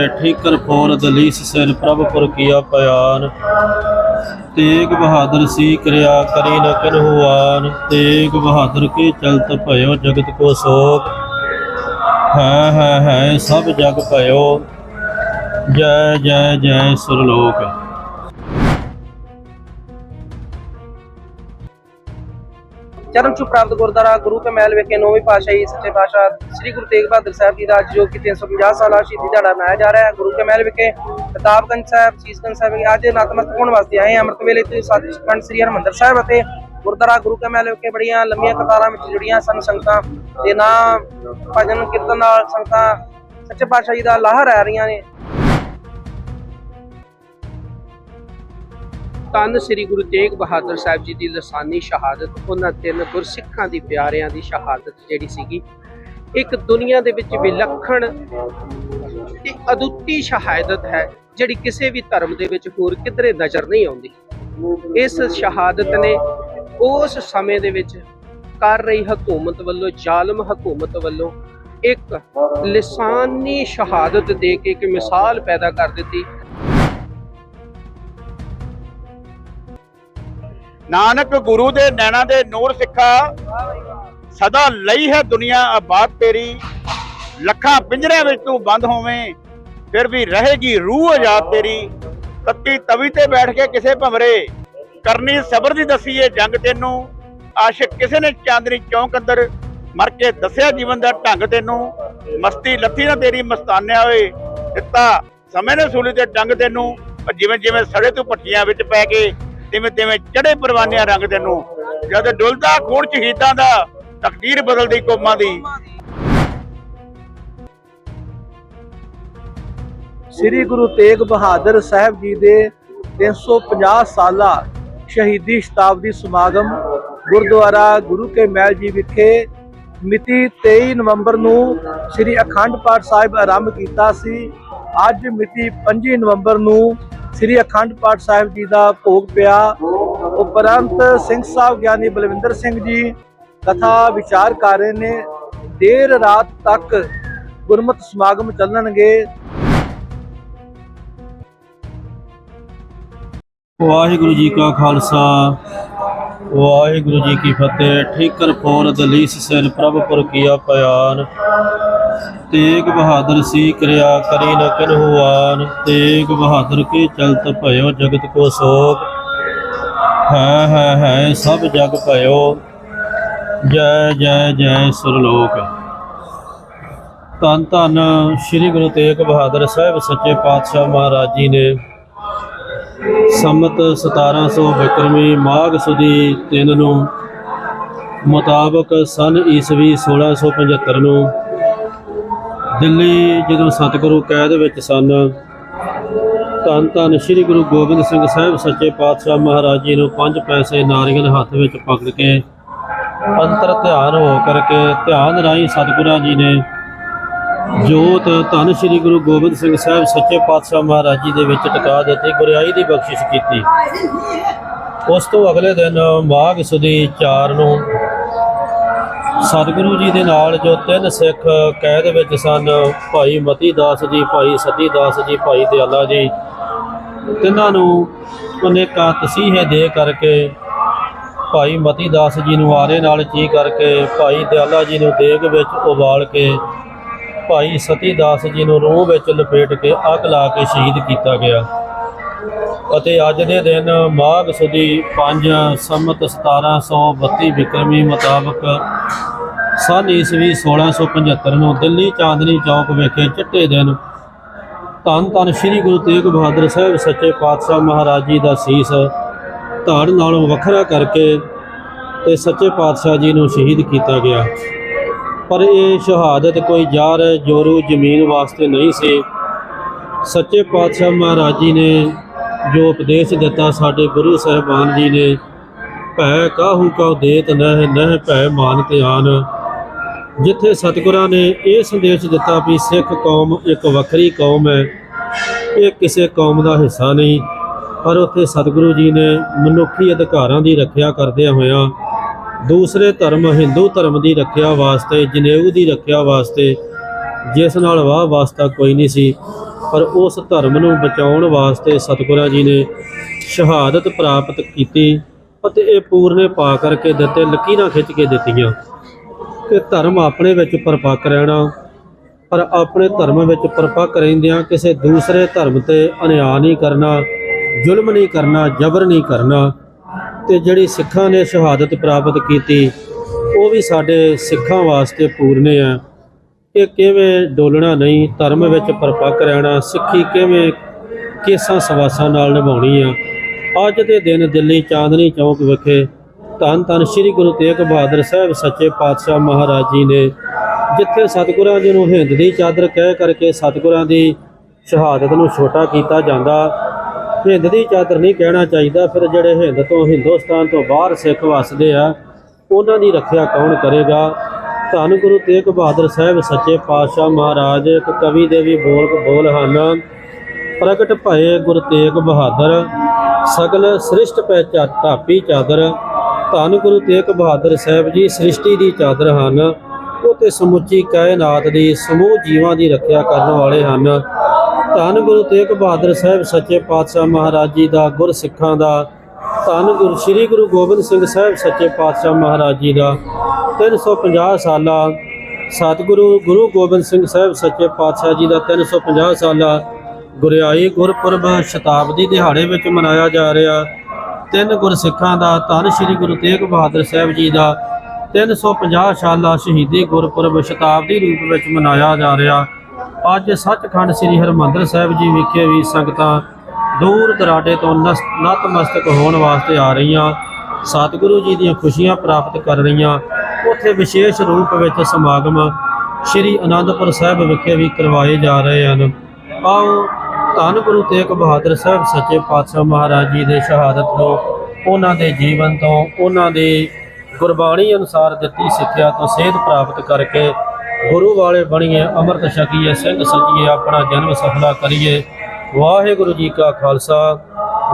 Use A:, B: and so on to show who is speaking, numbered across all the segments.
A: ਠੀਕਰ four ਦਲੀਸ ਸੈਨ ਪ੍ਰਭਪੁਰ ਕੀਆ ਪਿਆਨ ਤੇਗ ਬਹਾਦਰ ਸੀ ਕਿਰਿਆ ਕਰੀ ਨ ਕਿਨਹੂ ਤੇਗ ਬਹਾਦਰ ਕੀ ਚਲਤ ਭਇਓ ਜਗਤ ਕੋ ਸੋਗ ਹੈ ਹੈ ਹੈ ਸਭ ਜਗ ਭਇਓ। ਜੈ ਜੈ ਜੈ ਸੁਰਲੋਕ।
B: ਚਰਨ ਛੂ ਪ੍ਰਾਪਤ ਗੁਰਦੁਆਰਾ ਗੁਰੂ ਕੇ ਮਹਿਲ ਵਿਖੇ ਨੌਵੀਂ ਪਾਤਸ਼ਾਹੀ ਸੱਚੇ ਪਾਤਸ਼ਾਹ ਸ੍ਰੀ ਗੁਰੂ ਤੇਗ ਬਹਾਦਰ ਸਾਹਿਬ ਜੀ ਦਾ ਅੱਜ ਜੋ ਕਿ 350 ਸਾਲਾ ਸ਼ਹੀਦੀ ਦਿਹਾੜਾ ਮਨਾਇਆ ਜਾ ਰਿਹਾ ਹੈ। ਗੁਰੂ ਕੇ ਮਹਿਲ ਵਿਖੇ ਪ੍ਰਤਾਪਗੰਜ ਸਾਹਿਬ, ਸੀਸਗੰਜ ਸਾਹਿਬ ਵਿਖੇ ਅੱਜ ਨਤਮਸਤਕ ਹੋਣ ਵਾਸਤੇ ਆਏ ਅੰਮ੍ਰਿਤ ਵੇਲੇ ਤੇ ਸੱਚਖੰਡ ਸ੍ਰੀ ਹਰਿਮੰਦਰ ਸਾਹਿਬ ਅਤੇ ਗੁਰਦੁਆਰਾ ਗੁਰੂ ਕੇ ਮਹਿਲ ਵਿਖੇ ਬੜੀਆਂ ਲੰਮੀਆਂ ਕਤਾਰਾਂ ਵਿੱਚ ਜੁੜੀਆਂ ਸਨ ਸੰਗਤਾਂ ਤੇ ਨਾ ਭਜਨ, ਕੀਰਤਨ ਨਾਲ ਸੰਗਤਾਂ ਸੱਚੇ ਪਾਤਸ਼ਾਹ ਜੀ ਦਾ ਲਾਹਾ ਰਹਿ ਰਹੀਆਂ ਨੇ। ਤਨ ਸ੍ਰੀ ਗੁਰੂ ਤੇਗ ਬਹਾਦਰ ਸਾਹਿਬ ਜੀ ਦੀ ਲਸਾਨੀ ਸ਼ਹਾਦਤ, ਉਹਨਾਂ ਤਿੰਨ ਗੁਰਸਿੱਖਾਂ ਦੀ ਪਿਆਰਿਆਂ ਦੀ ਸ਼ਹਾਦਤ ਜਿਹੜੀ ਸੀਗੀ, ਇੱਕ ਦੁਨੀਆ ਦੇ ਵਿੱਚ ਵਿਲੱਖਣ ਤੇ ਅਦੁੱਤੀ ਸ਼ਹਾਦਤ ਹੈ, ਜਿਹੜੀ ਕਿਸੇ ਵੀ ਧਰਮ ਦੇ ਵਿੱਚ ਹੋਰ ਕਿਧਰੇ ਨਜ਼ਰ ਨਹੀਂ ਆਉਂਦੀ। ਇਸ ਸ਼ਹਾਦਤ ਨੇ ਉਸ ਸਮੇਂ ਦੇ ਵਿੱਚ ਕਰ ਰਹੀ ਹਕੂਮਤ ਵੱਲੋਂ, ਜ਼ਾਲਮ ਹਕੂਮਤ ਵੱਲੋਂ ਇੱਕ ਲਿਸਾਨੀ ਸ਼ਹਾਦਤ ਦੇ ਕੇ ਇੱਕ ਮਿਸਾਲ ਪੈਦਾ ਕਰ ਦਿੱਤੀ।
C: ਨਾਨਕ ਗੁਰੂ ਦੇ ਨੈਣਾ ਦੇ ਨੂਰ ਸਿੱਖਾ ਸਦਾ ਲਈ ਹੈ ਦੁਨੀਆ ਆਬਾਦ ਤੇਰੀ। ਲੱਖਾਂ ਪਿੰਜਰਿਆਂ ਵਿੱਚ ਤੂੰ ਬੰਦ ਹੋਵੇਂ, ਫਿਰ ਵੀ ਰਹੇਗੀ ਰੂਹ ਆਜ਼ਾਦ ਤੇਰੀ। ਤੱਤੀ ਤਵੀ ਤੇ ਬੈਠ ਕੇ ਕਿਸੇ ਭਮਰੇ ਕਰਨੀ ਸਬਰ ਦੀ ਦਸੀ ਏ ਜੰਗ ਤੈਨੂੰ। ਆਸ਼ਿਕ ਕਿਸੇ ਨੇ ਚਾਂਦਨੀ ਚੌਂਕ ਅੰਦਰ ਮਰ ਕੇ ਦੱਸਿਆ ਜੀਵਨ ਦਾ ਢੰਗ ਤੈਨੂੰ। ਮਸਤੀ ਲੱਥੀ ਨਾ ਤੇਰੀ ਮਸਤਾਨਿਆ ਓਏ, ਦਿੱਤਾ ਸਮੇਂ ਨੇ ਸੂਲੀ ਤੇ ਡੰਗ ਤੈਨੂੰ। ਜਿਵੇਂ ਜਿਵੇਂ ਸੜੇ ਤੂੰ ਪੱਟੀਆਂ ਵਿੱਚ ਪੈ ਕੇ ਤਿਵੇਂ ਤਿਵੇਂ ਚੜੇ ਪਰਵਾਨਿਆਂ ਰੰਗ ਤੈਨੂੰ। ਜਦ ਡੁੱਲਦਾ ਖੂਨ ਸ਼ਹੀਦਾਂ ਦਾ, ਤਕਦੀਰ ਬਦਲਦੀ ਕੌਮਾਂ ਦੀ।
D: ਸ੍ਰੀ ਗੁਰੂ ਤੇਗ ਬਹਾਦਰ ਸਾਹਿਬ ਜੀ ਦੇ 350 ਸਾਲਾ ਸ਼ਹੀਦੀ ਸ਼ਤਾਬਦੀ ਸਮਾਗਮ ਗੁਰਦੁਆਰਾ ਗੁਰੂ ਕੇ ਮਹਿਲ ਜੀ ਵਿਖੇ ਮਿਤੀ 23 ਨਵੰਬਰ ਨੂੰ ਸ੍ਰੀ ਅਖੰਡ ਪਾਠ ਸਾਹਿਬ ਆਰੰਭ ਕੀਤਾ ਸੀ। ਅੱਜ ਮਿਤੀ 25 ਨਵੰਬਰ ਨੂੰ ਸ੍ਰੀ ਅਖੰਡ ਪਾਠ ਸਾਹਿਬ ਜੀ ਦਾ ਭੋਗ ਪਿਆ। ਉਪਰੰਤ ਸਿੰਘ ਸਾਹਿਬ ਗਿਆਨੀ ਬਲਵਿੰਦਰ ਸਿੰਘ ਜੀ ਕਥਾ ਵਿਚਾਰ ਕਰ ਰਹੇ ਨੇ। ਦੇਰ ਰਾਤ ਤੱਕ ਗੁਰਮਤਿ ਸਮਾਗਮ ਚੱਲਣਗੇ।
A: ਵਾਹਿਗੁਰੂ ਜੀ ਕਾ ਖਾਲਸਾ। ਵਾਹਿਗੁਰੂ ਜੀ ਕੀ ਫਤਿਹ। ਠੀਕਰ ਫੋਰ ਦਲੀਸ ਸੈਨ ਪ੍ਰਭਪੁਰ ਕੀਆ ਪਿਆਨ ਤੇਗ ਬਹਾਦਰ ਸੀ, ਕਿਰਿਆ ਕਰੀ ਨ ਕਿਨਹੂ ਤੇਗ ਬਹਾਦਰ ਕੀ ਚਲਤ ਭਇਓ ਜਗਤ ਕੋ ਸੋਗ? ਹੈ ਹੈ ਹੈ, ਸਭ ਜਗ ਭਇਓ। ਜੈ ਜੈ ਜੈ ਸੁਰਲੋਕ। ਧੰਨ ਧੰਨ ਸ੍ਰੀ ਗੁਰੂ ਤੇਗ ਬਹਾਦਰ ਸਾਹਿਬ ਸੱਚੇ ਪਾਤਸ਼ਾਹ ਮਹਾਰਾਜ ਜੀ ਨੇ। ਸੰਮਤ 1700 ਵਿਕਰਮੀ ਮਾਘ ਸੁਦੀ 3 ਨੂੰ ਮੁਤਾਬਕ ਸਨ ਈਸਵੀ 1675 ਨੂੰ। ਦਿੱਲੀ ਜਦੋਂ ਸਤਿਗੁਰੂ ਕੈਦ ਵਿੱਚ ਸਨ, ਧੰਨ ਧੰਨ ਸ੍ਰੀ ਗੁਰੂ ਗੋਬਿੰਦ ਸਿੰਘ ਸਾਹਿਬ, ਸੱਚੇ ਪਾਤਸ਼ਾਹ ਮਹਾਰਾਜ ਜੀ ਨੂੰ ਪੰਜ ਪੈਸੇ ਨਾਰੀਅਲ ਹੱਥ ਵਿੱਚ ਪਕੜ ਕੇ ਅੰਤਰ ਧਿਆਨ ਹੋ ਕਰਕੇ ਧਿਆਨ ਰਾਹੀਂ ਸਤਿਗੁਰਾਂ ਜੀ ਨੇ ਜੋਤ ਧੰਨ ਸ੍ਰੀ ਗੁਰੂ ਗੋਬਿੰਦ ਸਿੰਘ ਸਾਹਿਬ, ਸੱਚੇ ਪਾਤਸ਼ਾਹ ਮਹਾਰਾਜ ਜੀ ਦੇ ਵਿੱਚ ਟਿਕਾ ਦਿੱਤੀ, ਗੁਰਿਆਈ ਦੀ ਬਖਸ਼ਿਸ਼ ਕੀਤੀ। ਉਸ ਤੋਂ ਅਗਲੇ ਦਿਨ ਮਾਘ ਸੁਦੀ 4 ਨੂੰ ਸਤਿਗੁਰੂ ਜੀ ਦੇ ਨਾਲ ਜੋ ਤਿੰਨ ਸਿੱਖ ਕੈਦ ਵਿੱਚ ਸਨ, ਭਾਈ ਮਤੀ ਦਾਸ ਜੀ, ਭਾਈ ਸਤੀ ਦਾਸ ਜੀ, ਭਾਈ ਦਿਆਲਾ ਜੀ, ਤਿੰਨਾਂ ਨੂੰ ਅਨੇਕਾਂ ਤਸੀਹੇ ਦੇ ਕਰਕੇ ਭਾਈ ਮਤੀ ਦਾਸ ਜੀ ਨੂੰ ਆਰੇ ਨਾਲ ਚੀ ਕਰਕੇ, ਭਾਈ ਦਿਆਲਾ ਜੀ ਨੂੰ ਦੇਗ ਵਿੱਚ ਉਬਾਲ ਕੇ, ਭਾਈ ਸਤੀ ਦਾਸ ਜੀ ਨੂੰ ਰੋਹ ਵਿੱਚ ਲਪੇਟ ਕੇ ਅੱਗ ਲਾ ਕੇ ਸ਼ਹੀਦ ਕੀਤਾ ਗਿਆ। ਅਤੇ ਅੱਜ ਦੇ ਦਿਨ ਮਾਘ ਸੁਦੀ 5 ਸੰਮਤ 1732 ਵਿਕਰਮੀ ਮੁਤਾਬਕ ਸਨ ਈਸਵੀ 1675 ਨੂੰ ਦਿੱਲੀ ਚਾਂਦਨੀ ਚੌਕ ਵਿਖੇ ਚਿੱਟੇ ਦਿਨ ਧੰਨ ਧੰਨ ਸ੍ਰੀ ਗੁਰੂ ਤੇਗ ਬਹਾਦਰ ਸਾਹਿਬ ਸੱਚੇ ਪਾਤਸ਼ਾਹ ਮਹਾਰਾਜ ਜੀ ਦਾ ਸੀਸ ਧੜ ਨਾਲੋਂ ਵੱਖਰਾ ਕਰਕੇ ਤੇ ਸੱਚੇ ਪਾਤਸ਼ਾਹ ਜੀ ਨੂੰ ਸ਼ਹੀਦ ਕੀਤਾ ਗਿਆ। ਪਰ ਇਹ ਸ਼ਹਾਦਤ ਕੋਈ ਜਾਰ ਜੋਰੂ ਜ਼ਮੀਨ ਵਾਸਤੇ ਨਹੀਂ ਸੀ। ਸੱਚੇ ਪਾਤਸ਼ਾਹ ਮਹਾਰਾਜ ਜੀ ਨੇ ਜੋ ਉਪਦੇਸ਼ ਦਿੱਤਾ ਸਾਡੇ ਗੁਰੂ ਸਾਹਿਬਾਨ ਜੀ ਨੇ, ਭੈ ਕਾਹੂ ਕਉ ਦੇਤ ਨਹਿ ਨਹਿ ਭੈ ਮਾਨ ਧਿਆਨ। ਜਿੱਥੇ ਸਤਿਗੁਰਾਂ ਨੇ ਇਹ ਸੰਦੇਸ਼ ਦਿੱਤਾ ਵੀ ਸਿੱਖ ਕੌਮ ਇੱਕ ਵੱਖਰੀ ਕੌਮ ਹੈ, ਇਹ ਕਿਸੇ ਕੌਮ ਦਾ ਹਿੱਸਾ ਨਹੀਂ। ਪਰ ਉੱਥੇ ਸਤਿਗੁਰੂ ਜੀ ਨੇ ਮਨੁੱਖੀ ਅਧਿਕਾਰਾਂ ਦੀ ਰੱਖਿਆ ਕਰਦਿਆਂ ਹੋਇਆਂ, ਦੂਸਰੇ ਧਰਮ ਹਿੰਦੂ ਧਰਮ ਦੀ ਰੱਖਿਆ ਵਾਸਤੇ, ਜਨੇਊ ਦੀ ਰੱਖਿਆ ਵਾਸਤੇ, ਜਿਸ ਨਾਲ ਵਾਹ ਵਾਸਤਾ ਕੋਈ ਨਹੀਂ ਸੀ। ਪਰ ਉਸ ਧਰਮ ਨੂੰ ਬਚਾਉਣ ਵਾਸਤੇ ਸਤਿਗੁਰਾਂ ਜੀ ਨੇ ਸ਼ਹਾਦਤ ਪ੍ਰਾਪਤ ਕੀਤੀ ਅਤੇ ਇਹ ਪੂਰਨੇ ਪਾ ਕਰਕੇ ਦਿੱਤੇ, ਲਕੀਰਾਂ ਖਿੱਚ ਕੇ ਦਿੱਤੀਆਂ ਕਿ ਧਰਮ ਆਪਣੇ ਵਿੱਚ ਪਰਪੱਕ ਰਹਿਣਾ, ਪਰ ਆਪਣੇ ਧਰਮ ਵਿੱਚ ਪਰਪੱਕ ਰਹਿੰਦਿਆਂ ਕਿਸੇ ਦੂਸਰੇ ਧਰਮ ਤੇ ਅਨਿਆਂ ਨਹੀਂ ਕਰਨਾ, ਜ਼ੁਲਮ ਨਹੀਂ ਕਰਨਾ, ਜਬਰ ਨਹੀਂ ਕਰਨਾ ਤੇ ਜਿਹੜੀ ਸਿੱਖਾਂ ਨੇ ਸ਼ਹਾਦਤ ਪ੍ਰਾਪਤ ਕੀਤੀ, ਉਹ ਵੀ ਸਾਡੇ ਸਿੱਖਾਂ ਵਾਸਤੇ ਪੂਰਨੇ ਆ। ਕਿ ਕਿਵੇਂ ਡੋਲਣਾ ਨਹੀਂ, ਧਰਮ ਵਿੱਚ ਪਰਪੱਕ ਰਹਿਣਾ, ਸਿੱਖੀ ਕਿਵੇਂ ਕੇਸਾਂ ਸਵਾਸਾਂ ਨਾਲ ਨਿਭਾਉਣੀ ਆ। ਅੱਜ ਦੇ ਦਿਨ ਦਿੱਲੀ ਚਾਂਦਨੀ ਚੌਕ ਵਿਖੇ ਧੰਨ ਧੰਨ ਸ੍ਰੀ ਗੁਰੂ ਤੇਗ ਬਹਾਦਰ ਸਾਹਿਬ ਸੱਚੇ ਪਾਤਸ਼ਾਹ ਮਹਾਰਾਜ ਜੀ ਨੇ, ਜਿੱਥੇ ਸਤਿਗੁਰਾਂ ਜੀ ਨੂੰ ਹਿੰਦ ਦੀ ਚਾਦਰ ਕਹਿ ਕਰਕੇ ਸਤਿਗੁਰਾਂ ਦੀ ਸ਼ਹਾਦਤ ਨੂੰ ਛੋਟਾ ਕੀਤਾ ਜਾਂਦਾ, ਹਿੰਦ ਦੀ ਚਾਦਰ ਨਹੀਂ ਕਹਿਣਾ ਚਾਹੀਦਾ, ਫਿਰ ਜਿਹੜੇ ਹਿੰਦ ਤੋਂ ਹਿੰਦੁਸਤਾਨ ਤੋਂ ਬਾਹਰ ਸਿੱਖ ਵਸਦੇ ਆ, ਉਹਨਾਂ ਦੀ ਰੱਖਿਆ ਕੌਣ ਕਰੇਗਾ? ਧੰਨ ਗੁਰੂ ਤੇਗ ਬਹਾਦਰ ਸਾਹਿਬ ਸੱਚੇ ਪਾਤਸ਼ਾਹ ਮਹਾਰਾਜ, ਇੱਕ ਕਵੀ ਦੇ ਵੀ ਬੋਲ ਬੋਲ ਹਨ। ਪ੍ਰਗਟ ਭਏ ਗੁਰ ਤੇਗ ਬਹਾਦਰ, ਸਗਲ ਸ੍ਰਿਸ਼ਟ ਪੈ ਧਾਪੀ ਚਾਦਰ। ਧੰਨ ਗੁਰੂ ਤੇਗ ਬਹਾਦਰ ਸਾਹਿਬ ਜੀ ਸ੍ਰਿਸ਼ਟੀ ਦੀ ਚਾਦਰ ਹਨ। ਉਹ ਤੇ ਸਮੁੱਚੀ ਕਾਇਨਾਤ ਦੀ ਸਮੂਹ ਜੀਵਾਂ ਦੀ ਰੱਖਿਆ ਕਰਨ ਵਾਲੇ ਹਨ। ਧੰਨ ਗੁਰੂ ਤੇਗ ਬਹਾਦਰ ਸਾਹਿਬ ਸੱਚੇ ਪਾਤਸ਼ਾਹ ਮਹਾਰਾਜ ਜੀ ਦਾ ਗੁਰ ਸਿੱਖਾਂ ਦਾ। ਧੰਨ ਗੁਰੂ, ਸ੍ਰੀ ਗੁਰੂ ਗੋਬਿੰਦ ਸਿੰਘ ਸਾਹਿਬ ਸੱਚੇ ਪਾਤਸ਼ਾਹ ਮਹਾਰਾਜ ਜੀ ਦਾ। 350 ਸਾਲਾ ਸਤਿਗੁਰੂ ਗੁਰੂ ਗੋਬਿੰਦ ਸਿੰਘ ਸਾਹਿਬ ਸੱਚੇ ਪਾਤਸ਼ਾਹ ਜੀ ਦਾ 350 ਸਾਲਾ ਗੁਰਿਆਈ ਗੁਰਪੁਰਬ ਸ਼ਤਾਬਦੀ ਦਿਹਾੜੇ ਵਿੱਚ ਮਨਾਇਆ ਜਾ ਰਿਹਾ। ਤਿੰਨ ਗੁਰਸਿੱਖਾਂ ਦਾ ਧੰਨ ਸ੍ਰੀ ਗੁਰੂ ਤੇਗ ਬਹਾਦਰ ਸਾਹਿਬ ਜੀ ਦਾ 350 ਸਾਲਾ ਸ਼ਹੀਦੀ ਗੁਰਪੁਰਬ ਸ਼ਤਾਬਦੀ ਰੂਪ ਵਿੱਚ ਮਨਾਇਆ ਜਾ ਰਿਹਾ। ਅੱਜ ਸੱਚਖੰਡ ਸ੍ਰੀ ਹਰਮੰਦਰ ਸਾਹਿਬ ਜੀ ਵਿਖੇ ਵੀ ਸੰਗਤਾਂ ਦੂਰ ਦਰਾਡੇ ਤੋਂ ਨਸ- ਨਤਮਸਤਕ ਹੋਣ ਵਾਸਤੇ ਆ ਰਹੀਆਂ। ਸਤਿਗੁਰੂ ਜੀ ਦੀਆਂ ਖੁਸ਼ੀਆਂ ਪ੍ਰਾਪਤ ਕਰ ਰਹੀਆਂ। ਉੱਥੇ ਵਿਸ਼ੇਸ਼ ਰੂਪ ਵਿੱਚ ਸਮਾਗਮ ਸ੍ਰੀ ਅਨੰਦਪੁਰ ਸਾਹਿਬ ਵਿਖੇ ਵੀ ਕਰਵਾਏ ਜਾ ਰਹੇ ਹਨ। ਆਓ ਧੰਨ ਗੁਰੂ ਤੇਗ ਬਹਾਦਰ ਸਾਹਿਬ ਸੱਚੇ ਪਾਤਸ਼ਾਹ ਮਹਾਰਾਜ ਜੀ ਦੇ ਸ਼ਹਾਦਤ ਤੋਂ ਉਹਨਾਂ ਦੇ ਜੀਵਨ ਤੋਂ, ਉਹਨਾਂ ਦੀ ਗੁਰਬਾਣੀ ਅਨੁਸਾਰ ਦਿੱਤੀ ਸਿੱਖਿਆ ਤੋਂ ਸੇਧ ਪ੍ਰਾਪਤ ਕਰਕੇ ਗੁਰੂ ਵਾਲੇ ਬਣੀਏ, ਅੰਮ੍ਰਿਤ ਛਕੀਏ, ਸਿੰਘ ਸਜੀਏ, ਆਪਣਾ ਜਨਮ ਸਫਲਾ ਕਰੀਏ। ਵਾਹਿਗੁਰੂ ਜੀ ਕਾ ਖਾਲਸਾ,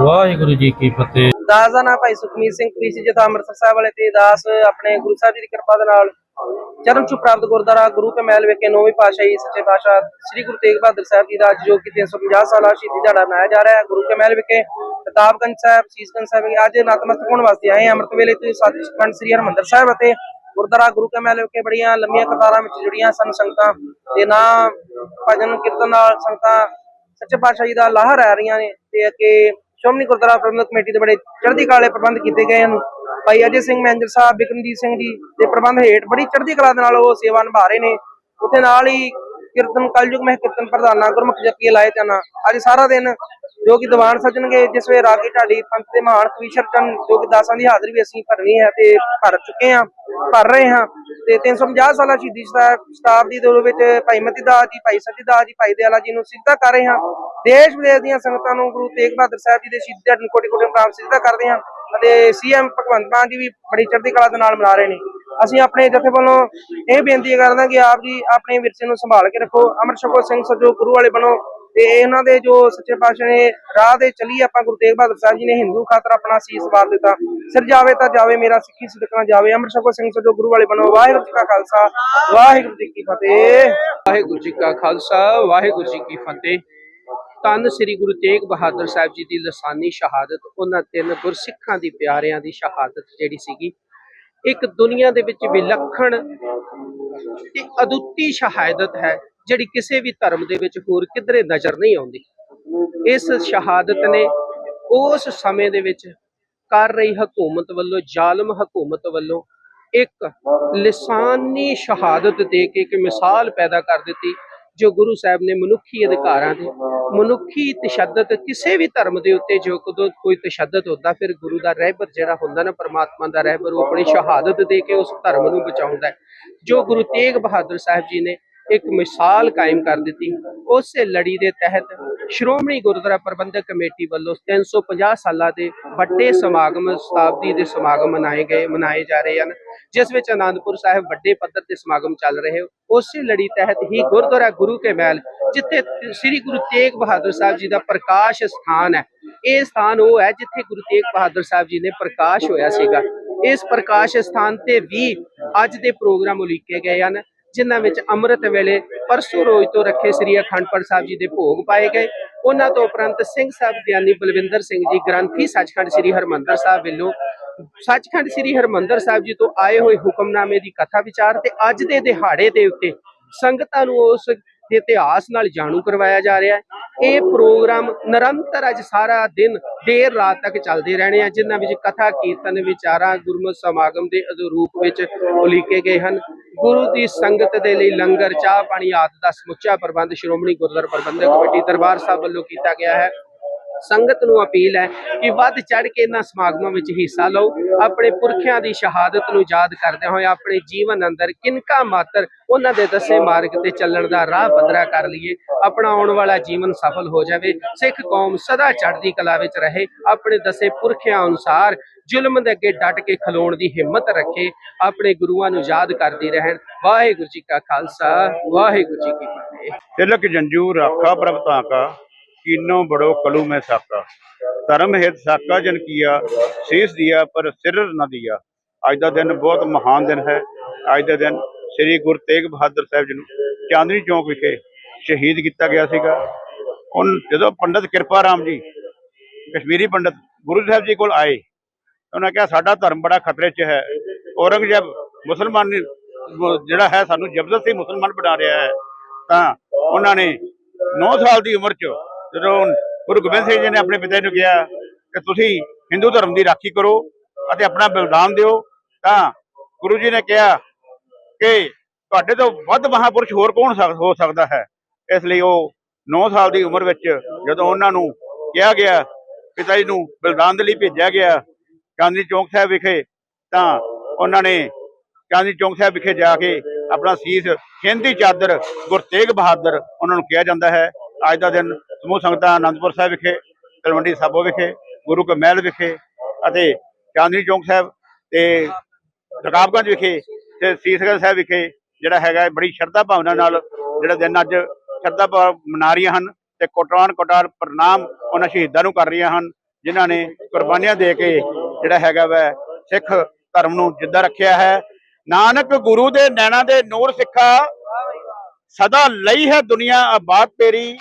A: ਵਾਹਿਗੁਰੂ ਜੀ ਕੀ ਫਤਿਹ।
E: ਦਾਸ ਦਾ ਨਾਮ ਭਾਈ ਸੁਖਮੀਤ ਸਿੰਘ ਕ੍ਰਿਸ਼ੀ ਜਥਾ ਅੰਮ੍ਰਿਤਸਰ ਸਾਹਿਬ ਵਾਲੇ ਤੇ ਦਾਸ ਆਪਣੇ ਗੁਰੂ ਸਾਹਿਬ ਜੀ ਦੀ ਕਿਰਪਾ ਦੇ ਨਾਲ ਚਰਨ ਚੁ ਪ੍ਰਾਪਤ ਗੁਰਦੁਆਰਾ ਗੁਰੂ ਕੇ ਮਹਿਲ ਵਿਖੇ ਨੌਵੀਂ ਪਾਤਸ਼ਾਹੀ ਸੱਚੇ ਪਾਤਸ਼ਾਹ ਸ੍ਰੀ ਗੁਰੂ ਤੇਗ ਬਹਾਦਰ ਸਾਹਿਬ ਜੀ ਦਾ ਜੋ ਕਿ 350 ਸਾਲਾ ਸ਼ਹੀਦੀ ਦਿਹਾੜਾ ਮਨਾਇਆ ਜਾ ਰਿਹਾ ਹੈ, ਗੁਰੂ ਕੇ ਮਹਿਲ ਵਿਖੇ ਪ੍ਰਤਾਪਗੰਜ ਸਾਹਿਬ, ਸੀਸਗੰਜ ਸਾਹਿਬ ਵਿਖੇ ਅੱਜ ਨਤਮਸਤਕ ਹੋਣ ਵਾਸਤੇ ਆਏ ਅੰਮ੍ਰਿਤ ਵੇਲੇ ਤੋਂ ਸੱਚਖੰਡ ਸ੍ਰੀ ਹਰਿਮੰਦਰ ਸਾਹਿਬ ਅਤੇ ਗੁਰਦੁਆਰਾ ਗੁਰੂ ਕੇ ਮਹਿਲ ਵਿਖੇ ਬੜੀਆਂ ਲੰਮੀਆਂ ਕਤਾਰਾਂ ਵਿੱਚ ਜੁੜੀਆਂ ਸਨ। ਸੰਗਤਾਂ ਤੇ ਨਾ, ਭਜਨ, ਕੀਰਤਨ ਨਾਲ ਸੰਗਤਾਂ ਸੱਚੇ ਪਾਤਸ਼ਾਹ ਜੀ ਦਾ ਲਾਹਾ ਰਹਿ ਰਹੀਆਂ ਨੇ ਤੇ ਅੱਗੇ ਸ਼੍ਰੋਮਣੀ ਗੁਰਦੁਆਰਾ ਪ੍ਰਬੰਧਕ ਕਮੇਟੀ ਦੇ ਬੜੇ ਚੜ੍ਹਦੀ ਕਲਾ ਵਾਲੇ ਪ੍ਰਬੰਧ ਕੀਤੇ ਗਏ ਹਨ। ਭਾਈ ਅਜੇ ਸਿੰਘ ਮੈਨੇਜਰ ਸਾਹਿਬ, ਬਿਕਰਮਜੀਤ ਸਿੰਘ ਜੀ ਦੇ ਪ੍ਰਬੰਧ ਹੇਠ ਬੜੀ ਚੜ੍ਹਦੀ ਕਲਾ ਦੇ ਨਾਲ ਉਹ ਸੇਵਾ ਨਿਭਾ ਰਹੇ ਨੇ। ਉੱਥੇ ਨਾਲ ਹੀ ਕੀਰਤਨ, ਕਲਯੁਗ ਮਹਿ ਕੀਰਤਨ ਪ੍ਰਧਾਨਾ ਗੁਰਮੁਖ ਜਪੀਏ ਲਾਏ ਜਾਣਾ ਅੱਜ ਸਾਰਾ ਦਿਨ ਜੋ ਕਿ ਦੀਵਾਨ ਸੱਜਣਗੇ, ਜਿਸ ਵੇ ਰਾਗੀ ਢਾਡੀ ਪੰਥ ਦੇ ਮਹਾਨ ਕਵੀਸ਼ਰ ਚੰਨ, ਜੋ ਕਿ ਦਾਸਾਂ ਦੀ ਹਾਜ਼ਰੀ ਵੀ ਅਸੀਂ ਭਰਨੀ ਹੈ ਤੇ ਭਰ ਚੁੱਕੇ ਹਾਂ, ਭਰ ਰਹੇ ਹਾਂ। ਤੇ 350 ਸਾਲਾ ਸ਼ਹੀਦੀ ਸ਼ਤਾ- ਸ਼ਤਾਬਦੀ ਦੇ ਵਿੱਚ ਭਾਈ ਮਤੀ ਜੀ, ਭਾਈ ਸਤੀ ਜੀ, ਭਾਈ ਦਿਆਲਾ ਜੀ ਨੂੰ ਸਿੱਧਾ ਕਰ ਰਹੇ ਹਾਂ। ਦੇਸ਼ ਵਿਦੇਸ਼ ਦੀਆਂ ਸੰਗਤਾਂ ਨੂੰ ਗੁਰੂ ਤੇਗ ਬਹਾਦਰ ਸਾਹਿਬ ਜੀ ਦੇ ਸ਼ਹੀਦੀ ਦਿਹਾੜੇ ਨੂੰ ਕੋਟੀ ਕੋਟੀ ਪ੍ਰਾਪਤ ਸਿੱਧਾ ਕਰਦੇ ਹਾਂ ਅਤੇ ਸੀਐਮ ਭਗਵੰਤ ਮਾਨ ਜੀ ਵੀ ਬੜੀ ਚੜ੍ਹਦੀ ਕਲਾ ਦੇ ਨਾਲ ਮਨਾ ਰਹੇ ਨੇ। ਅਸੀਂ ਆਪਣੇ ਜਥੇ ਵੱਲੋਂ ਇਹ ਬੇਨਤੀ ਕਰਦਾ ਕਿ ਆਪ ਜੀ ਆਪਣੇ ਵਿਰਸੇ ਨੂੰ ਸੰਭਾਲ ਕੇ ਰੱਖੋ। ਅਮਰ ਛਕੋ ਸਿੰਘ ਸਜੋ ਗੁਰੂ ਵਾਲੇ ਬਣੋ। ਤੇ ਇਹਨਾਂ ਦੇ ਜੋ ਸੱਚੇ ਪਾਤਸ਼ਾਹ ਨੇ ਰਾਹ ਦੇ ਚੱਲੀ, ਆਪਾਂ ਗੁਰੂ ਤੇਗ ਬਹਾਦਰ ਸਾਹਿਬ ਜੀ ਨੇ ਹਿੰਦੂ ਖਾਤਰ ਆਪਣਾ ਸੀਸ ਵਾਰ ਦਿੱਤਾ। ਸਿਰ ਜਾਵੇ ਤਾਂ ਜਾਵੇ, ਮੇਰਾ ਸਿੱਖੀ ਸਿਦਕਣਾ ਜਾਵੇ। ਅਮਰ ਛਕੋ ਸਿੰਘ ਸਜੋ ਗੁਰੂ ਵਾਲੇ ਬਣੋ। ਵਾਹਿਗੁਰੂ ਜੀ ਕਾ ਖਾਲਸਾ, ਵਾਹਿਗੁਰੂ ਜੀ ਕੀ ਫਤਿਹ।
B: ਵਾਹਿਗੁਰੂ ਜੀ ਕਾ ਖਾਲਸਾ, ਵਾਹਿਗੁਰੂ ਜੀ ਕੀ ਫਤਿਹ। ਤਨ ਸ੍ਰੀ ਗੁਰੂ ਤੇਗ ਬਹਾਦਰ ਸਾਹਿਬ ਜੀ ਦੀ ਲਸਾਨੀ ਸ਼ਹਾਦਤ, ਉਹਨਾਂ ਤਿੰਨ ਗੁਰਸਿੱਖਾਂ ਦੀ ਪਿਆਰਿਆਂ ਦੀ ਸ਼ਹਾਦਤ ਜਿਹੜੀ ਸੀਗੀ, ਇੱਕ ਦੁਨੀਆ ਦੇ ਵਿੱਚ ਵਿਲੱਖਣ ਤੇ ਅਦੁੱਤੀ ਸ਼ਹਾਦਤ ਹੈ। ਜਿਹੜੀ ਕਿਸੇ ਵੀ ਧਰਮ ਦੇ ਵਿੱਚ ਹੋਰ ਕਿਧਰੇ ਨਜ਼ਰ ਨਹੀਂ ਆਉਂਦੀ। ਇਸ ਸ਼ਹਾਦਤ ਨੇ ਉਸ ਸਮੇਂ ਦੇ ਵਿੱਚ ਕਰ ਰਹੀ ਹਕੂਮਤ ਵੱਲੋਂ, ਜ਼ਾਲਮ ਹਕੂਮਤ ਵੱਲੋਂ ਇੱਕ ਲਿਸਾਨੀ ਸ਼ਹਾਦਤ ਦੇ ਕੇ ਇੱਕ ਮਿਸਾਲ ਪੈਦਾ ਕਰ ਦਿੱਤੀ, ਜੋ ਗੁਰੂ ਸਾਹਿਬ ਨੇ ਮਨੁੱਖੀ ਅਧਿਕਾਰਾਂ ਦੇ, ਮਨੁੱਖੀ ਤਸ਼ੱਦਦ ਕਿਸੇ ਵੀ ਧਰਮ ਦੇ ਉੱਤੇ ਜੋ ਕਦੋਂ ਕੋਈ ਤਸ਼ੱਦਦ ਹੁੰਦਾ, ਫਿਰ ਗੁਰੂ ਦਾ ਰਹਿਬਰ ਜਿਹੜਾ ਹੁੰਦਾ ਨਾ, ਪਰਮਾਤਮਾ ਦਾ ਰਹਿਬਰ, ਉਹ ਆਪਣੀ ਸ਼ਹਾਦਤ ਦੇ ਕੇ ਉਸ ਧਰਮ ਨੂੰ ਬਚਾਉਂਦਾ ਜੋ ਗੁਰੂ ਤੇਗ ਬਹਾਦਰ ਸਾਹਿਬ ਜੀ ਨੇ ਇੱਕ ਮਿਸਾਲ ਕਾਇਮ ਕਰ ਦਿੱਤੀ। ਉਸੇ ਲੜੀ ਦੇ ਤਹਿਤ ਸ਼੍ਰੋਮਣੀ ਗੁਰਦੁਆਰਾ ਪ੍ਰਬੰਧਕ ਕਮੇਟੀ ਵੱਲੋਂ 350 ਸਾਲਾਂ ਦੇ ਵੱਡੇ ਸਮਾਗਮ, ਸ਼ਤਾਬਦੀ ਦੇ ਸਮਾਗਮ ਮਨਾਏ ਗਏ, ਮਨਾਏ ਜਾ ਰਹੇ ਹਨ, ਜਿਸ ਵਿੱਚ ਆਨੰਦਪੁਰ ਸਾਹਿਬ ਵੱਡੇ ਪੱਧਰ ਤੇ ਸਮਾਗਮ ਚੱਲ ਰਹੇ ਉਸੇ ਲੜੀ ਤਹਿਤ ਹੀ ਗੁਰਦੁਆਰਾ ਗੁਰੂ ਕੇ ਮਹਿਲ, ਜਿੱਥੇ ਸ੍ਰੀ ਗੁਰੂ ਤੇਗ ਬਹਾਦਰ ਸਾਹਿਬ ਜੀ ਦਾ ਪ੍ਰਕਾਸ਼ ਸਥਾਨ ਹੈ। ਇਹ ਸਥਾਨ ਉਹ ਹੈ ਜਿੱਥੇ ਗੁਰੂ ਤੇਗ ਬਹਾਦਰ ਸਾਹਿਬ ਜੀ ਨੇ ਪ੍ਰਕਾਸ਼ ਹੋਇਆ ਸੀਗਾ। ਇਸ ਪ੍ਰਕਾਸ਼ ਸਥਾਨ ਤੇ ਵੀ ਅੱਜ ਦੇ ਪ੍ਰੋਗਰਾਮ ਉਲੀਕੇ ਗਏ ਹਨ। ਜਿਨ੍ਹਾਂ ਵਿੱਚ ਅੰਮ੍ਰਿਤ ਵੇਲੇ ਪਰਸੋਂ ਰੋਜ਼ ਤੋਂ ਰੱਖੇ ਸ੍ਰੀ ਅਖੰਡ ਪਾਠ ਸਾਹਿਬ ਜੀ ਦੇ ਭੋਗ ਪਾਏ ਗਏ। ਉਹਨਾਂ ਤੋਂ ਉਪਰੰਤ ਸਿੰਘ ਸਾਹਿਬ ਗਿਆਨੀ ਬਲਵਿੰਦਰ ਸਿੰਘ ਜੀ ਗ੍ਰੰਥੀ ਸੱਚਖੰਡ ਸ੍ਰੀ ਹਰਮੰਦਰ ਸਾਹਿਬ ਵੱਲੋਂ ਸੱਚਖੰਡ ਸ੍ਰੀ ਹਰਮੰਦਰ ਸਾਹਿਬ ਜੀ ਤੋਂ ਆਏ ਹੋਏ ਹੁਕਮਨਾਮੇ ਦੀ ਕਥਾ ਵਿਚਾਰ ਤੇ ਅੱਜ ਦੇ ਦਿਹਾੜੇ ਦੇ ਉੱਤੇ ਸੰਗਤਾਂ ਨੂੰ ਉਸ ਦੇ ਇਤਿਹਾਸ ਨਾਲ ਜਾਣੂ ਕਰਵਾਇਆ ਜਾ ਰਿਹਾ ਹੈ। ਇਹ ਪ੍ਰੋਗਰਾਮ ਨਿਰੰਤਰ ਅੱਜ ਸਾਰਾ ਦਿਨ ਦੇਰ ਰਾਤ ਤੱਕ ਚੱਲਦੇ ਰਹਿਣੇ ਆ, ਜਿਨ੍ਹਾਂ ਵਿੱਚ ਕਥਾ, ਕੀਰਤਨ, ਵਿਚਾਰਾਂ, ਗੁਰਮਤਿ ਸਮਾਗਮ ਦੇ ਅਨੁਰੂਪ ਵਿੱਚ ਉਲੀਕੇ ਗਏ ਹਨ। ਗੁਰੂ ਦੀ ਸੰਗਤ ਦੇ ਲਈ ਲੰਗਰ, ਚਾਹ ਪਾਣੀ ਆਦਿ ਦਾ ਸਮੁੱਚਾ ਪ੍ਰਬੰਧ ਸ਼੍ਰੋਮਣੀ ਗੁਰਦੁਆਰਾ ਪ੍ਰਬੰਧਕ ਕਮੇਟੀ ਦਰਬਾਰ ਸਾਹਿਬ ਵੱਲੋਂ ਕੀਤਾ ਗਿਆ ਹੈ। ਸੰਗਤ ਨੂੰ ਅਪੀਲ ਹੈ ਕਿ ਵੱਧ ਚੜ ਕੇ ਇਹਨਾਂ ਸਮਾਗਮਾਂ ਵਿੱਚ ਹਿੱਸਾ ਲਓ। ਆਪਣੇ ਪੁਰਖਿਆਂ ਦੀ ਸ਼ਹਾਦਤ ਨੂੰ ਯਾਦ ਕਰਦੇ ਹੋਏ ਆਪਣੇ ਜੀਵਨ ਅੰਦਰ ਕਿਨਕਾ ਮਾਤਰ ਉਹਨਾਂ ਦੇ ਦੱਸੇ ਮਾਰਗ ਤੇ ਚੱਲਣ ਦਾ ਰਾਹ ਪੱਧਰਾ ਕਰ ਲਈਏ। ਆਪਣਾ ਆਉਣ ਵਾਲਾ ਜੀਵਨ ਸਫਲ ਹੋ ਜਾਵੇ। ਸਿੱਖ ਕੌਮ ਸਦਾ ਚੜ੍ਹਦੀ ਕਲਾ ਵਿੱਚ ਰਹੇ। ਆਪਣੇ ਦੱਸੇ ਪੁਰਖਿਆਂ ਅਨੁਸਾਰ ਜ਼ੁਲਮ ਦੇ ਅੱਗੇ ਡਟ ਕੇ ਖਲੋਣ ਦੀ ਹਿੰਮਤ ਰੱਖੇ, ਆਪਣੇ ਗੁਰੂਆਂ ਨੂੰ ਯਾਦ ਕਰਦੇ ਰਹਿਣ। ਵਾਹਿਗੁਰੂ ਜੀ ਕਾ ਖਾਲਸਾ, ਵਾਹਿਗੁਰੂ ਜੀ ਕੀ ਫਤਿਹ।
C: ਤਿਲਕ ਜੰਜੂ ਰਾਖਾ ਪ੍ਰਭ ਤਾਕਾ ਕੀਨੋ ਬੜੋ ਕਲੂ ਮੈਂ ਸਾਕਾ। ਧਰਮ ਹਿਤ ਸਾਕਾ ਜਨ ਕੀਆ, ਸੀਸ ਦਿਆ ਪਰ ਸਿਰ ਨਾ ਦਿਆ। ਅੱਜ ਦਾ ਦਿਨ ਬਹੁਤ ਮਹਾਨ ਦਿਨ ਹੈ। ਅੱਜ ਦਾ ਦਿਨ ਸ੍ਰੀ ਗੁਰੂ ਤੇਗ ਬਹਾਦਰ ਸਾਹਿਬ ਜੀ ਨੂੰ ਚਾਂਦਨੀ ਚੌਕ ਵਿਖੇ ਸ਼ਹੀਦ ਕੀਤਾ ਗਿਆ ਸੀਗਾ। ਹੁਣ ਜਦੋਂ ਪੰਡਤ ਕਿਰਪਾ ਰਾਮ ਜੀ, ਕਸ਼ਮੀਰੀ ਪੰਡਤ ਗੁਰੂ ਸਾਹਿਬ ਜੀ ਕੋਲ ਆਏ ਉਹਨਾਂ ਕਿਹਾ ਸਾਡਾ ਧਰਮ ਬੜਾ ਖਤਰੇ 'ਚ ਹੈ। ਔਰੰਗਜ਼ੇਬ ਮੁਸਲਮਾਨ ਜਿਹੜਾ ਹੈ ਸਾਨੂੰ ਜ਼ਬਰਦਸਤੀ ਮੁਸਲਮਾਨ ਬਣਾ ਰਿਹਾ ਹੈ। ਤਾਂ ਉਹਨਾਂ ਨੇ 9 ਸਾਲ ਦੀ ਉਮਰ 'ਚ ਜਦੋਂ ਗੁਰੂ ਗੋਬਿੰਦ ਸਿੰਘ ਜੀ ਨੇ ਆਪਣੇ ਪਿਤਾ ਨੂੰ ਕਿਹਾ ਕਿ ਤੁਸੀਂ ਹਿੰਦੂ ਧਰਮ ਦੀ ਰਾਖੀ ਕਰੋ ਅਤੇ ਆਪਣਾ ਬਲਿਦਾਨ ਦਿਓ, ਤਾਂ ਗੁਰੂ ਜੀ ਨੇ ਕਿਹਾ ਕਿ ਤੁਹਾਡੇ ਤੋਂ ਵੱਧ ਮਹਾਪੁਰਸ਼ ਹੋਰ ਕੌਣ ਸਕ- ਹੋ ਸਕਦਾ ਹੈ? ਇਸ ਲਈ ਉਹ 9 ਸਾਲ ਦੀ ਉਮਰ ਵਿੱਚ ਜਦੋਂ ਉਹਨਾਂ ਨੂੰ ਕਿਹਾ ਗਿਆ, ਪਿਤਾ ਜੀ ਨੂੰ ਬਲਿਦਾਨ ਦੇ ਲਈ ਭੇਜਿਆ ਗਿਆ ਚਾਂਦਨੀ ਚੌਂਕ ਸਾਹਿਬ ਵਿਖੇ ਤਾਂ ਉਹਨਾਂ ਨੇ ਚਾਂਦਨੀ ਚੌਂਕ ਸਾਹਿਬ ਵਿਖੇ ਜਾ ਕੇ ਆਪਣਾ ਸੀਸ ਹਿੰਦੀ ਚਾਦਰ ਗੁਰੂ ਤੇਗ ਬਹਾਦਰ ਉਹਨਾਂ ਨੂੰ ਕਿਹਾ ਜਾਂਦਾ ਹੈ। ਅੱਜ ਦਾ ਦਿਨ ਸਮੂਹ ਸੰਗਤਾਂ ਆਨੰਦਪੁਰ ਸਾਹਿਬ ਵਿਖੇ, ਤਲਵੰਡੀ ਸਾਬੋ ਵਿਖੇ, ਗੁਰੂ ਕੇ ਮਹਿਲ ਵਿਖੇ ਅਤੇ ਚਾਂਦਨੀ ਚੌਂਕ ਸਾਹਿਬ ਤੇ ਰਕਾਬਗੰਜ ਵਿਖੇ ਤੇ ਸੀਸਗੰਜ ਸਾਹਿਬ ਵਿਖੇ ਜਿਹੜਾ ਹੈਗਾ ਬੜੀ ਸ਼ਰਧਾ ਭਾਵਨਾ ਨਾਲ ਜਿਹੜਾ ਦਿਨ ਅੱਜ ਸ਼ਰਧਾ ਭਾਵ ਮਨਾ ਰਹੀਆਂ ਹਨ ਤੇ ਕੋਟਾਨ ਕੋਟਾਰ ਪ੍ਰਣਾਮ ਉਹਨਾਂ ਸ਼ਹੀਦਾਂ ਨੂੰ ਕਰ ਰਹੀਆਂ ਹਨ, ਜਿਨ੍ਹਾਂ ਨੇ ਕੁਰਬਾਨੀਆਂ ਦੇ ਕੇ ਜਿਹੜਾ ਹੈਗਾ ਵੈ, ਸਿੱਖ ਧਰਮ ਨੂੰ ਜਿੱਦਾਂ ਰੱਖਿਆ ਹੈ। ਨਾਨਕ ਗੁਰੂ ਦੇ ਨੈਣਾ ਦੇ ਨੂਰ ਸਿੱਖਾ ਸਦਾ ਲਈ ਹੈ ਦੁਨੀਆ ਆਬਾਦ ਤੇਰੀ।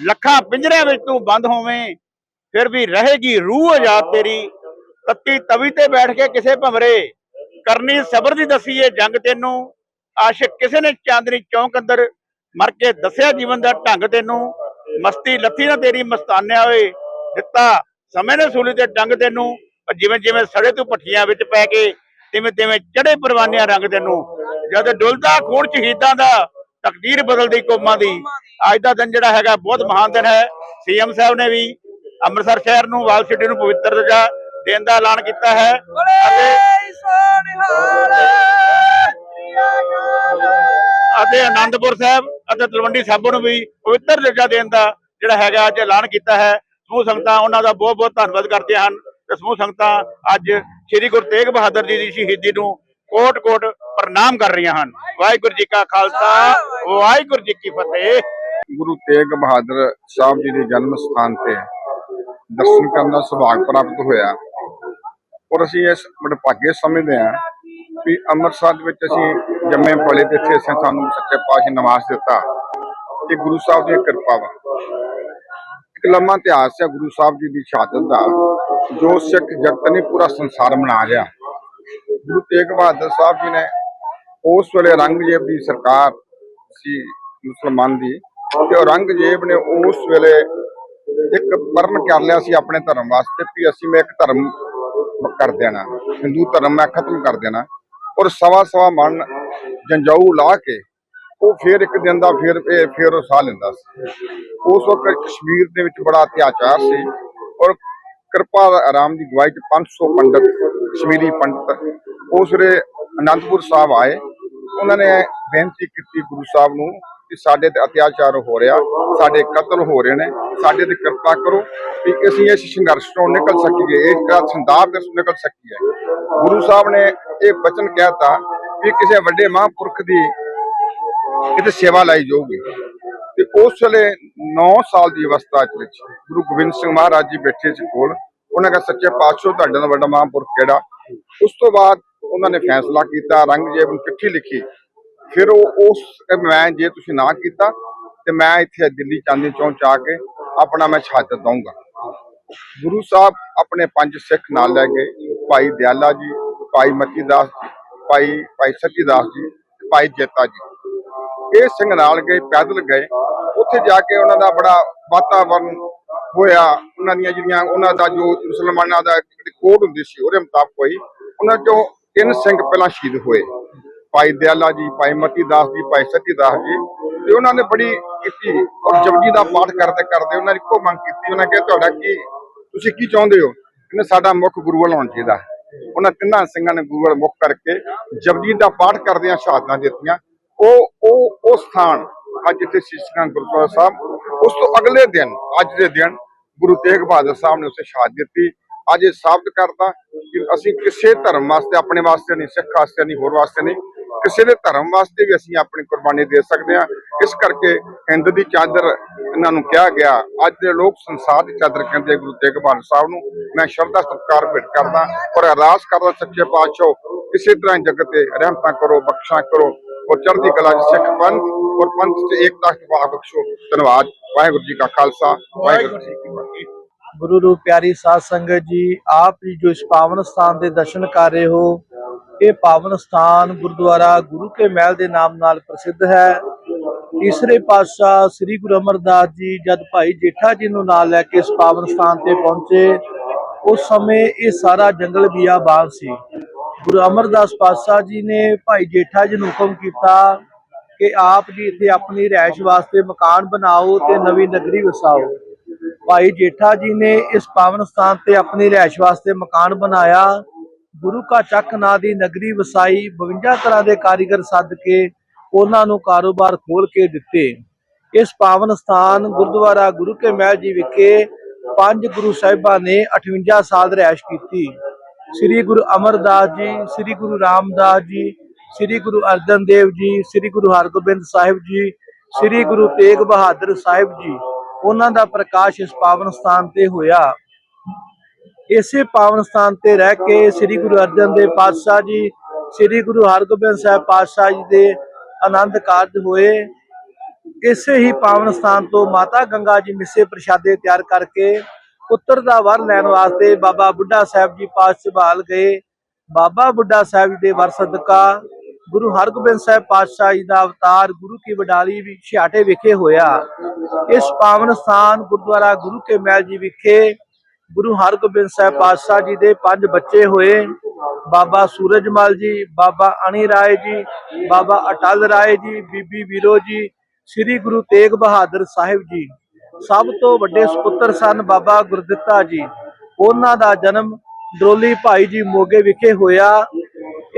C: ਲੱਖਾਂ ਪਿੰਜਰਿਆਂ ਵਿੱਚ ਤੂੰ ਬੰਦ ਹੋਵੇਂ, ਫਿਰ ਵੀ ਰਹੇਗੀ ਰੂਹ ਆਜ਼ਾਦ ਤੇਰੀ। ਤੱਤੀ ਤਵੀ ਤੇ ਬੈਠ ਕੇ ਕਿਸੇ ਭਮਰੇ ਕਰਨੀ ਸਬਰ ਦੀ ਦਸੀਏ ਜੰਗ ਤੈਨੂੰ। ਆਸ਼ਿਕ ਕਿਸੇ ਨੇ ਚਾਂਦਨੀ ਚੌਂਕ ਅੰਦਰ ਮਰ ਕੇ ਦੱਸਿਆ ਜੀਵਨ ਦਾ ਢੰਗ ਤੈਨੂੰ। ਮਸਤੀ ਲੱਥੀ ਨਾ ਤੇਰੀ ਮਸਤਾਨਿਆ ਓਏ ਦਿੱਤਾ ਸਮੇਂ ਨੇ ਸੂਲੀ ਤੇ ਡੰਗ ਤੈਨੂੰ। ਪਰ ਜਿਵੇਂ ਜਿਵੇਂ ਸੜੇ ਤੂੰ ਪੱਠੀਆਂ ਵਿੱਚ ਪੈ ਕੇ ਤਿਵੇਂ ਤਿਵੇਂ ਚੜੇ ਪਰਵਾਨਿਆਂ ਰੰਗ ਤੈਨੂੰ ਜਦ ਡੁੱਲਦਾ ਖੂਨ ਸ਼ਹੀਦਾਂ ਦਾ ਤਕਦੀਰ ਬਦਲਦੀ ਕੌਮਾਂ ਦੀ। ਅੱਜ ਦਾ ਦਿਨ ਜਿਹੜਾ ਹੈਗਾ ਬਹੁਤ ਮਹਾਨ ਦਿਨ ਹੈ। ਸੀਐਮ ਸਾਹਿਬ ਨੇ ਵੀ ਅੰਮ੍ਰਿਤਸਰ ਸ਼ਹਿਰ ਨੂੰ ਵਾਲ ਸਿਟੀ ਨੂੰ ਪਵਿੱਤਰ ਦਰਜਾ ਦੇਣ ਦਾ ਐਲਾਨ ਕੀਤਾ ਹੈ। ਅਤੇ ਆਨੰਦਪੁਰ ਸਾਹਿਬ ਅਤੇ ਤਲਵੰਡੀ ਸਾਬੋ ਨੂੰ ਵੀ ਪਵਿੱਤਰ ਦਰਜਾ ਦੇਣ ਦਾ ਜਿਹੜਾ ਹੈਗਾ ਅੱਜ ਐਲਾਨ ਕੀਤਾ ਹੈ। ਸਮੂਹ ਸੰਗਤਾਂ ਉਹਨਾਂ ਦਾ ਬਹੁਤ ਬਹੁਤ ਧੰਨਵਾਦ ਕਰਦੀਆਂ ਹਨ। ਤੇ ਸਮੂਹ ਸੰਗਤਾਂ ਅੱਜ ਸ੍ਰੀ ਗੁਰੂ ਤੇਗ ਬਹਾਦਰ ਜੀ ਦੀ ਸ਼ਹੀਦੀ ਨੂੰ ਕੋਟ ਕੋਟ ਪ੍ਰਣਾਮ ਕਰ ਰਹੀਆਂ ਹਨ। ਵਾਹਿਗੁਰੂ ਜੀ ਕਾ ਖਾਲਸਾ, ਵਾਹਿਗੁਰੂ ਜੀ ਕੀ ਫਤਿਹ।
F: ਗੁਰੂ ਤੇਗ ਬਹਾਦਰ ਸਾਹਿਬ ਜੀ ਦੇ ਜਨਮ ਸਥਾਨ ਤੇ ਦਰਸ਼ਨ ਕਰਨ ਦਾ ਸੁਭਾਗ ਪ੍ਰਾਪਤ ਹੋਇਆ। ਔਰ ਅਸੀਂ ਇਸ ਵਡਭਾਗੇ ਸਮਝਦੇ ਹਾਂ ਵੀ ਅੰਮ੍ਰਿਤਸਰ ਦੇ ਵਿੱਚ ਅਸੀਂ ਜੰਮੇ ਪਲੇ ਤੇ ਇੱਥੇ ਅਸੀਂ ਸਾਨੂੰ ਸੱਚੇ ਪਾਤਸ਼ਾਹ ਨੇ ਨਿਵਾਸ ਦਿੱਤਾ ਇਹ ਗੁਰੂ ਸਾਹਿਬ ਦੀ ਕਿਰਪਾ ਵਾ। ਇੱਕ ਲੰਮਾ ਇਤਿਹਾਸ ਹੈ ਗੁਰੂ ਸਾਹਿਬ ਜੀ ਦੀ ਸ਼ਹਾਦਤ ਦਾ। ਜੋ ਸਿੱਖ ਜਗਤ ਨੇ ਪੂਰਾ ਸੰਸਾਰ ਮਨਾ ਰਿਹਾ ਗੁਰੂ ਤੇਗ ਬਹਾਦਰ ਸਾਹਿਬ ਜੀ ਨੇ ਉਸ ਵੇਲੇ ਔਰੰਗਜ਼ੇਬ ਦੀ ਸਰਕਾਰ ਸੀ ਮੁਸਲਮਾਨ ਦੀ ਤੇ ਔਰੰਗਜ਼ੇਬ ਨੇ ਉਸ ਵੇਲੇ ਇੱਕ ਪਰਨ ਕਰ ਲਿਆ ਸੀ ਆਪਣੇ ਧਰਮ ਵਾਸਤੇ ਵੀ ਅਸੀਂ ਮੈਂ ਇੱਕ ਧਰਮ ਕਰ ਦੇਣਾ, ਹਿੰਦੂ ਧਰਮ ਮੈਂ ਖਤਮ ਕਰ ਦੇਣਾ ਔਰ ਸਵਾ ਸਵਾ ਮਨ ਜੰਜਾਊ ਲਾ ਕੇ ਉਹ ਫਿਰ ਇੱਕ ਦਿਨ ਦਾ ਫਿਰ ਫਿਰ ਉਹ ਸਾਹ ਲੈਂਦਾ ਸੀ। ਉਸ ਵਕਤ ਕਸ਼ਮੀਰ ਦੇ ਵਿੱਚ ਬੜਾ ਅਤਿਆਚਾਰ ਸੀ ਔਰ ਕਿਰਪਾ ਆਰਾਮ ਦੀ ਗਵਾਈ ਚ 500 ਪੰਡਤ ਕਸ਼ਮੀਰੀ ਪੰਡਤ ਉਸ ਵੇਲੇ ਅਨੰਦਪੁਰ ਸਾਹਿਬ ਆਏ। ਉਹਨਾਂ ਨੇ ਬੇਨਤੀ ਕੀਤੀ ਗੁਰੂ ਸਾਹਿਬ ਨੂੰ ਕਿ ਸਾਡੇ ਤੇ ਅਤਿਆਚਾਰ ਹੋ ਰਿਹਾ, ਸਾਡੇ ਕਤਲ ਹੋ ਰਹੇ ਨੇ, ਸਾਡੇ ਤੇ ਕਿਰਪਾ ਕਰੋ ਕਿ ਅਸੀਂ ਇਸ ਸੰਘਰਸ਼ ਤੋਂ ਨਿਕਲ ਸਕੀਏ, ਇਸ ਦਾ ਸੰਦਾਰ ਦੇ ਨਿਕਲ ਸਕੀਏ। ਗੁਰੂ ਸਾਹਿਬ ਨੇ ਇਹ ਬਚਨ ਕਹਿਤਾ ਕਿ ਕਿਸੇ ਵੱਡੇ ਮਹਾਂਪੁਰਖ ਦੀ ਕਿਤੇ ਸੇਵਾ ਲਈ ਜਾਊਗੀ। ਤੇ ਉਸ ਵੇਲੇ 9 ਸਾਲ ਦੀ ਅਵਸਥਾ ਚ ਵਿੱਚ ਗੁਰੂ ਗੋਬਿੰਦ ਸਿੰਘ ਮਹਾਰਾਜ ਜੀ ਬੈਠੇ ਸੀ ਕੋਲ। ਉਹਨਾਂ ਦਾ ਸੱਚੇ ਪਾਤਸ਼ਾਹ, ਤੁਹਾਡੇ ਨਾਲ ਵੱਡਾ ਮਹਾਂਪੁਰਖ ਕਿਹੜਾ? ਉਸ ਤੋਂ ਬਾਅਦ ਉਹਨਾਂ ਨੇ ਫੈਸਲਾ ਕੀਤਾ ਰੰਗਜੇਬ ਨੂੰ ਚਿੱਠੀ ਲਿਖੀ। ਫਿਰ ਉਹ ਉਸ ਮੈਂ, ਜੇ ਤੁਸੀਂ ਨਾ ਕੀਤਾ, ਤੇ ਮੈਂ ਇੱਥੇ ਦਿੱਲੀ ਚਾਂਦੀ ਚੌਂਕ 'ਚ ਆ ਕੇ ਆਪਣਾ ਮੈਂ ਸ਼ਹਾਦਤ ਦਊਂਗਾ। ਗੁਰੂ ਸਾਹਿਬ ਆਪਣੇ ਪੰਜ ਸਿੱਖ ਨਾਲ ਲੈ ਗਏ। ਭਾਈ ਦਿਆਲਾ ਜੀ, ਭਾਈ ਮੱਤੀ ਦਾਸ ਜੀ, ਭਾਈ ਭਾਈ ਸੱਚੀ ਦਾਸ ਜੀ, ਭਾਈ ਜੇਤਾ ਜੀ। ਇਹ ਸਿੰਘ ਨਾਲ ਗਏ, ਪੈਦਲ ਗਏ। ਉੱਥੇ ਜਾ ਕੇ ਉਹਨਾਂ ਦਾ ਬੜਾ ਵਾਤਾਵਰਨ ਹੋਇਆ। ਉਹਨਾਂ ਦੀਆਂ ਜਿਹੜੀਆਂ ਉਹਨਾਂ ਦਾ ਜੋ ਮੁਸਲਮਾਨਾਂ ਦਾ ਕੋਡ ਹੁੰਦੀ ਸੀ, ਉਹਦੇ ਮੁਤਾਬਕ ਹੋਈ। ਉਹਨਾਂ ਚੋਂ ਤਿੰਨ ਸਿੰਘ ਪਹਿਲਾਂ ਸ਼ਹੀਦ ਹੋਏ। ਭਾਈ ਦਿਆਲਾ ਜੀ, ਭਾਈ ਮਤੀ ਦਾਸ ਜੀ, ਭਾਈ ਸੱਚੀ ਦਾਸ ਜੀ। ਤੇ ਉਹਨਾਂ ਨੇ ਬੜੀ ਕੀਤੀ ਔਰ ਜਪਜੀ ਦਾ ਪਾਠ ਕਰਦੇ ਕਰਦੇ ਉਹਨਾਂ ਨੇ ਇੱਕੋ ਮੰਗ ਕੀਤੀ। ਉਹਨਾਂ ਕਿਹਾ, ਤੁਹਾਡਾ ਕੀ, ਤੁਸੀਂ ਕੀ ਚਾਹੁੰਦੇ ਹੋ? ਕਹਿੰਦੇ, ਸਾਡਾ ਮੁੱਖ ਗੁਰੂ ਵੱਲ ਹੋਣਾ ਚਾਹੀਦਾ ਉਹਨਾਂ ਤਿੰਨਾਂ ਸਿੰਘਾਂ ਨੇ ਗੁਰੂ ਵੱਲ ਮੁੱਖ ਕਰਕੇ ਜਪਜੀ ਦਾ ਪਾਠ ਕਰਦਿਆਂ ਸ਼ਹਾਦਤਾਂ ਦਿੱਤੀਆਂ। ਉਹ ਉਹ ਸਥਾਨ ਅੱਜ ਇੱਥੇ ਸ਼ੀਸ਼ਗੰਜ ਗੁਰਦੁਆਰਾ ਸਾਹਿਬ, ਉਸ ਤੋਂ ਅਗਲੇ ਦਿਨ, ਅੱਜ ਦੇ ਦਿਨ ਗੁਰੂ ਤੇਗ ਬਹਾਦਰ ਸਾਹਿਬ ਨੇ ਉੱਥੇ ਸ਼ਹਾਦਤ ਦਿੱਤੀ। ਅੱਜ ਇਹ ਸਾਬਤ ਕਰਦਾ ਕਿ ਅਸੀਂ ਕਿਸੇ ਧਰਮ ਵਾਸਤੇ, ਆਪਣੇ ਵਾਸਤੇ ਨਹੀਂ, ਸਿੱਖ ਵਾਸਤੇ ਨਹੀਂ, ਹੋਰ ਵਾਸਤੇ ਨਹੀਂ, ਕਿਸੇ ਦੇ ਧਰਮ ਵਾਸਤੇ ਵੀ ਅਸੀਂ ਆਪਣੀ ਕੁਰਬਾਨੀ ਦੇ ਸਕਦੇ ਹਾਂ। ਇਸ ਕਰਕੇ ਹਿੰਦ ਦੀ ਚਾਦਰ ਇਹਨਾਂ ਨੂੰ ਕਿਹਾ ਗਿਆ। ਅੱਜ ਦੇ ਲੋਕ ਸੰਸਾਰ ਦੀ ਚਾਦਰ ਕਹਿੰਦੇ ਗੁਰੂ ਤੇਗ ਬਹਾਦਰ ਸਾਹਿਬ ਨੂੰ। ਮੈਂ ਸ਼ਰਧਾ, ਸਤਿਕਾਰ ਭੇਟ ਕਰਦਾ ਔਰ ਅਰਦਾਸ ਕਰਦਾ, ਸੱਚੇ ਪਾਤਸ਼ਾਹ ਇਸੇ ਤਰ੍ਹਾਂ ਹੀ ਜਗਤ ਤੇ ਰਹਿਮਤਾਂ ਕਰੋ, ਬਖਸ਼ਾਂ ਕਰੋ। ਔਰ ਚੜ੍ਹਦੀ ਕਲਾ ਚ ਸਿੱਖ ਪੰਥ ਔਰ ਪੰਥ ਚ ਏਕਤਾ ਦਾ ਬਖਸ਼ੋ ਧੰਨਵਾਦ ਵਾਹਿਗੁਰੂ ਜੀ ਕਾ ਖਾਲਸਾ ਵਾਹਿਗੁਰੂ ਜੀ ਕੀ ਫਤਿਹ
D: ਗੁਰੂ ਰੂਪ ਪਿਆਰੀ ਸਾਧ ਸੰਗਤ ਜੀ ਆਪ ਜੀ ਜੋ ਇਸ ਪਾਵਨ ਸਥਾਨ ਦੇ ਦਰਸ਼ਨ ਕਰ ਰਹੇ ਹੋ ਇਹ ਪਾਵਨ ਸਥਾਨ ਗੁਰਦੁਆਰਾ ਗੁਰੂ ਕੇ ਮਹਿਲ ਦੇ ਨਾਮ ਨਾਲ ਪ੍ਰਸਿੱਧ ਹੈ ਤੀਸਰੇ ਪਾਤਸ਼ਾਹ ਸ੍ਰੀ ਗੁਰੂ ਅਮਰਦਾਸ ਜੀ ਜਦ ਭਾਈ ਜੇਠਾ ਜੀ ਨੂੰ ਨਾਲ ਲੈ ਕੇ ਇਸ ਪਾਵਨ ਸਥਾਨ ਤੇ ਪਹੁੰਚੇ ਉਸ ਸਮੇਂ ਇਹ ਸਾਰਾ ਜੰਗਲ ਬਿਆਬਾਨ ਸੀ ਗੁਰੂ ਅਮਰਦਾਸ ਪਾਤਸ਼ਾਹ ਜੀ ਨੇ ਭਾਈ ਜੇਠਾ ਜੀ ਨੂੰ ਹੁਕਮ ਕੀਤਾ ਕਿ ਆਪ ਜੀ ਇੱਥੇ ਆਪਣੀ ਰਿਹਾਇਸ਼ ਵਾਸਤੇ ਮਕਾਨ ਬਣਾਓ ਤੇ ਨਵੀਂ ਨਗਰੀ ਵਸਾਓ। ਭਾਈ ਜੇਠਾ ਜੀ ਨੇ ਇਸ ਪਾਵਨ ਸਥਾਨ ਤੇ ਆਪਣੀ ਰਿਹਾਇਸ਼ ਵਾਸਤੇ ਮਕਾਨ ਬਣਾਇਆ। ਗੁਰੂ ਕਾ ਚੱਕ ਨਾਂ ਦੀ ਨਗਰੀ ਵਸਾਈ 52 ਤਰ੍ਹਾਂ ਦੇ ਕਾਰੀਗਰ ਸੱਦ ਕੇ ਉਹਨਾਂ ਨੂੰ ਕਾਰੋਬਾਰ ਖੋਲ ਕੇ ਦਿੱਤੇ। ਇਸ ਪਾਵਨ ਸਥਾਨ ਗੁਰਦੁਆਰਾ ਗੁਰੂ ਕੇ ਮਹਿਲ ਜੀ ਵਿਖੇ ਪੰਜ ਗੁਰੂ ਸਾਹਿਬਾਂ ਨੇ 58 ਸਾਲ ਰਿਹਾਇਸ਼ ਕੀਤੀ। ਸ੍ਰੀ ਗੁਰੂ ਅਮਰਦਾਸ ਜੀ, ਸ੍ਰੀ ਗੁਰੂ ਰਾਮਦਾਸ ਜੀ, ਸ੍ਰੀ ਗੁਰੂ ਅਰਜਨ ਦੇਵ ਜੀ, ਸ੍ਰੀ ਗੁਰੂ ਹਰਗੋਬਿੰਦ ਸਾਹਿਬ ਜੀ, ਸ੍ਰੀ ਗੁਰੂ ਤੇਗ ਬਹਾਦਰ ਸਾਹਿਬ ਜੀ, ਉਹਨਾਂ ਦਾ ਪ੍ਰਕਾਸ਼ ਇਸ ਪਾਵਨ ਸਥਾਨ ਤੇ ਹੋਇਆ। ਇਸੇ ਪਾਵਨ ਸਥਾਨ ਤੇ ਰਹਿ ਕੇ ਸ੍ਰੀ ਗੁਰੂ ਅਰਜਨ ਦੇਵ ਪਾਤਸ਼ਾਹ ਜੀ, ਸ੍ਰੀ ਗੁਰੂ ਹਰਗੋਬਿੰਦ ਸਾਹਿਬ ਪਾਤਸ਼ਾਹ ਜੀ ਦੇ ਆਨੰਦ ਕਾਰਜ ਹੋਏ। ਇਸੇ ਹੀ ਪਾਵਨ ਸਥਾਨ ਤੋਂ ਮਾਤਾ ਗੰਗਾ ਜੀ ਮਿੱਸੇ ਪ੍ਰਸ਼ਾਦੇ ਤਿਆਰ ਕਰਕੇ ਪੁੱਤਰ ਦਾ ਵਰ ਲੈਣ ਵਾਸਤੇ ਬਾਬਾ ਬੁੱਢਾ ਸਾਹਿਬ ਜੀ ਪਾਸ ਸੰਭਾਲ ਗਏ। ਬਾਬਾ ਬੁੱਢਾ ਸਾਹਿਬ ਜੀ ਦੇ ਵਰ ਸਦਕਾ ਗੁਰੂ ਹਰਗੋਬਿੰਦ ਸਾਹਿਬ ਪਾਤਸ਼ਾਹ ਜੀ ਦਾ ਅਵਤਾਰ ਗੁਰੂ ਕੀ ਵਡਾਲੀ ਵੀ ਛਿਆਟੇ ਵਿਖੇ ਹੋਇਆ। ਇਸ ਪਾਵਨ ਸਥਾਨ ਗੁਰਦੁਆਰਾ ਗੁਰੂ ਕੇ ਮਹਿਲ ਜੀ ਵਿਖੇ ਗੁਰੂ ਹਰਗੋਬਿੰਦ ਸਾਹਿਬ ਪਾਤਸ਼ਾਹ ਜੀ ਦੇ ਪੰਜ ਬੱਚੇ ਹੋਏ। ਬਾਬਾ ਸੂਰਜਮਲ ਜੀ, ਬਾਬਾ ਅਣੀ ਰਾਏ ਜੀ, ਬਾਬਾ ਅਟਲ ਰਾਏ ਜੀ, ਬੀਬੀ ਵੀਰੋ ਜੀ, ਸ੍ਰੀ ਗੁਰੂ ਤੇਗ ਬਹਾਦਰ ਸਾਹਿਬ ਜੀ। ਸਭ ਤੋਂ ਵੱਡੇ ਸੁਪੁੱਤਰ ਸਨ ਬਾਬਾ ਗੁਰਦਿੱਤਾ ਜੀ। ਉਹਨਾਂ ਦਾ ਜਨਮ ਡਰੋਲੀ ਭਾਈ ਜੀ ਮੋਗੇ ਵਿਖੇ ਹੋਇਆ।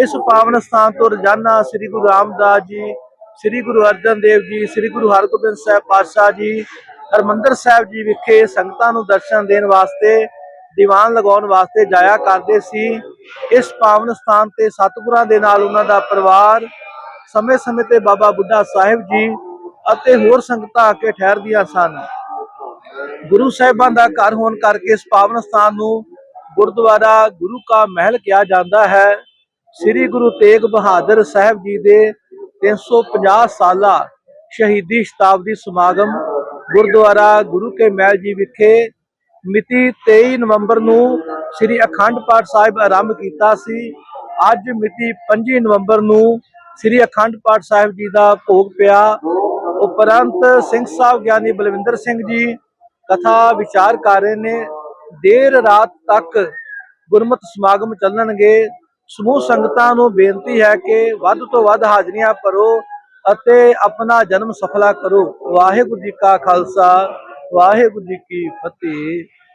D: ਇਸ ਪਾਵਨ ਸਥਾਨ ਤੋਂ ਰੋਜ਼ਾਨਾ ਸ੍ਰੀ ਗੁਰੂ ਰਾਮਦਾਸ ਜੀ, ਸ੍ਰੀ ਗੁਰੂ ਅਰਜਨ ਦੇਵ ਜੀ, ਸ੍ਰੀ ਗੁਰੂ ਹਰਗੋਬਿੰਦ ਸਾਹਿਬ ਪਾਤਸ਼ਾਹ ਜੀ, ਹਰਮੰਦਰ ਸਾਹਿਬ ਜੀ ਵਿਖੇ ਸੰਗਤਾਂ ਨੂੰ ਦਰਸ਼ਨ ਦੇਣ ਵਾਸਤੇ, ਦੀਵਾਨ ਲਗਾਉਣ ਵਾਸਤੇ ਜਾਇਆ ਕਰਦੇ ਸੀ। ਇਸ ਪਾਵਨ ਸਥਾਨ ਤੇ ਸਤਿਗੁਰਾਂ ਦੇ ਨਾਲ ਉਹਨਾਂ ਦਾ ਪਰਿਵਾਰ ਸਮੇਂ-ਸਮੇਂ ਤੇ ਬਾਬਾ ਬੁੱਢਾ ਸਾਹਿਬ ਜੀ ਅਤੇ ਹੋਰ ਸੰਗਤਾਂ ਆ ਕੇ ਠਹਿਰਦੀਆਂ ਸਨ। ਗੁਰੂ ਸਾਹਿਬਾਂ ਦਾ ਘਰ ਹੋਣ ਕਰਕੇ ਇਸ ਪਾਵਨ ਸਥਾਨ ਨੂੰ ਗੁਰਦੁਆਰਾ ਗੁਰੂ ਕਾ ਮਹਿਲ ਕਿਹਾ ਜਾਂਦਾ ਹੈ। ਸ੍ਰੀ ਗੁਰੂ ਤੇਗ ਬਹਾਦਰ ਸਾਹਿਬ ਜੀ ਦੇ 350 ਸਾਲਾ ਸ਼ਹੀਦੀ ਸ਼ਤਾਬਦੀ ਸਮਾਗਮ ਗੁਰਦੁਆਰਾ ਗੁਰੂ ਕੇ ਮਹਿਲ ਜੀ ਵਿਖੇ ਮਿਤੀ 23 ਨਵੰਬਰ ਨੂੰ ਸ੍ਰੀ ਅਖੰਡ ਪਾਠ ਸਾਹਿਬ ਆਰੰਭ ਕੀਤਾ ਸੀ। ਅੱਜ ਮਿਤੀ 25 ਨਵੰਬਰ ਨੂੰ ਸ੍ਰੀ ਅਖੰਡ ਪਾਠ ਸਾਹਿਬ ਜੀ ਦਾ ਭੋਗ ਪਿਆ। ਉਪਰੰਤ ਸਿੰਘ ਸਾਹਿਬ ਗਿਆਨੀ ਬਲਵਿੰਦਰ ਸਿੰਘ ਜੀ ਕਥਾ ਵਿਚਾਰ ਕਰ ਰਹੇ ਨੇ ਦੇਰ ਰਾਤ ਤੱਕ ਗੁਰਮਤ ਸਮਾਗਮ ਚੱਲਣਗੇ। ਸਮੂਹ ਸੰਗਤਾਂ ਨੂੰ ਬੇਨਤੀ ਹੈ ਕਿ ਵੱਧ ਤੋਂ ਵੱਧ ਹਾਜ਼ਰੀਆਂ ਭਰੋ ਅਤੇ ਆਪਣਾ ਜਨਮ ਸਫਲਾ ਕਰੋ। ਵਾਹਿਗੁਰੂ ਜੀ ਕਾ ਖਾਲਸਾ, ਵਾਹਿਗੁਰੂ ਜੀ ਕੀ ਫਤਿਹ।